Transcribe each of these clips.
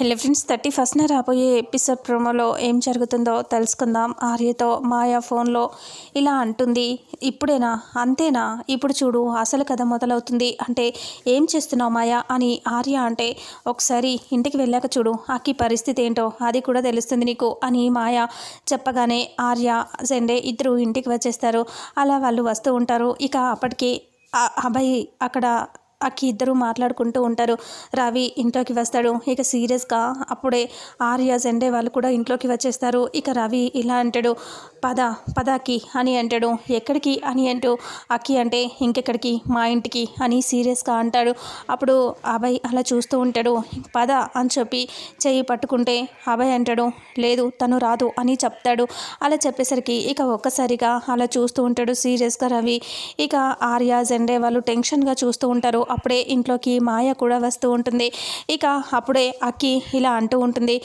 Hello friends thirty ఫస్ట్న రాబోయే episode ప్రోమోలో ఏం జరుగుతుందో తెలుసుకుందాం. ఆర్యతో మాయా ఫోన్లో ఇలా అంటుంది ఇప్పుడేనా? అంతేనా? ఇప్పుడు చూడు అసలు కథ మొదలవుతుంది. అంటే ఏం చేస్తున్నావు మాయా? అని ఆర్య అంటే ఒకసారి ఇంటికి వెళ్ళాక చూడు అక్కి పరిస్థితి ఏంటో? అది కూడా తెలుస్తుంది నీకు? అని మాయా చెప్పగానే ఆర్య సెండే ఇద్దరు ఇంటికి వచ్చేస్తారు. అలా వాళ్ళు వస్తూ ఉంటారు. ఇక అప్పటికి అబ్బాయి అక్కడ అక్కి ఇద్దరు మాట్లాడుకుంటూ ఉంటారు. రవి ఇంట్లోకి వస్తాడు. ఇక సీరియస్గా అప్పుడే ఆర్య జెండే వాళ్ళు కూడా ఇంట్లోకి వచ్చేస్తారు. ఇక రవి ఇలా అంటాడు పద పదాకి అని అంటాడు. ఎక్కడికి అని అంటూ అక్కి అంటే ఇంకెక్కడికి? మా ఇంటికి అని సీరియస్గా అంటాడు. అప్పుడు అభయ్ అలా చూస్తూ ఉంటాడు. పద అని చెప్పి చెయ్యి పట్టుకుంటే అభయ్ అంటాడు లేదు తను రాదు అని చెప్తాడు. అలా చెప్పేసరికి ఇక ఒక్కసారిగా అలా చూస్తూ ఉంటాడు సీరియస్గా రవి. ఇక ఆర్య జెండే వాళ్ళు టెన్షన్గా చూస్తూ ఉంటారు. అప్పుడే ఇంట్లోకి మాయ కూడా వస్తూ ఉంటుంది. ఇక అప్పుడే అక్కి ఇలా అంటూ ఉంటుంది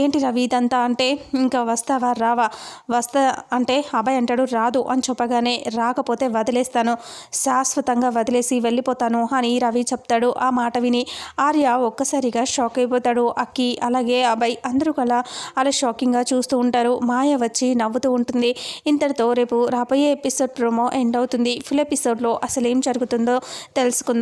ఏంటి రవి ఇదంతా? అంటే ఇంకా వస్తావా? రావా? వస్తా అంటే అబ్బాయి అంటాడు రాదు అని చెప్పగానే రాకపోతే వదిలేస్తాను శాశ్వతంగా వదిలేసి వెళ్ళిపోతాను అని రవి చెప్తాడు. ఆ మాట విని ఆర్య ఒక్కసారిగా షాక్ అయిపోతాడు. అక్కి అలాగే అబ్బాయి అందరూ కలా అలా షాకింగ్గా చూస్తూ ఉంటారు. మాయ వచ్చి నవ్వుతూ ఉంటుంది. ఇంతటితో రేపు రాబోయే ఎపిసోడ్ ప్రోమో ఎండ్ అవుతుంది. ఫుల్ ఎపిసోడ్లో అసలు ఏం జరుగుతుందో తెలుసుకుందాం.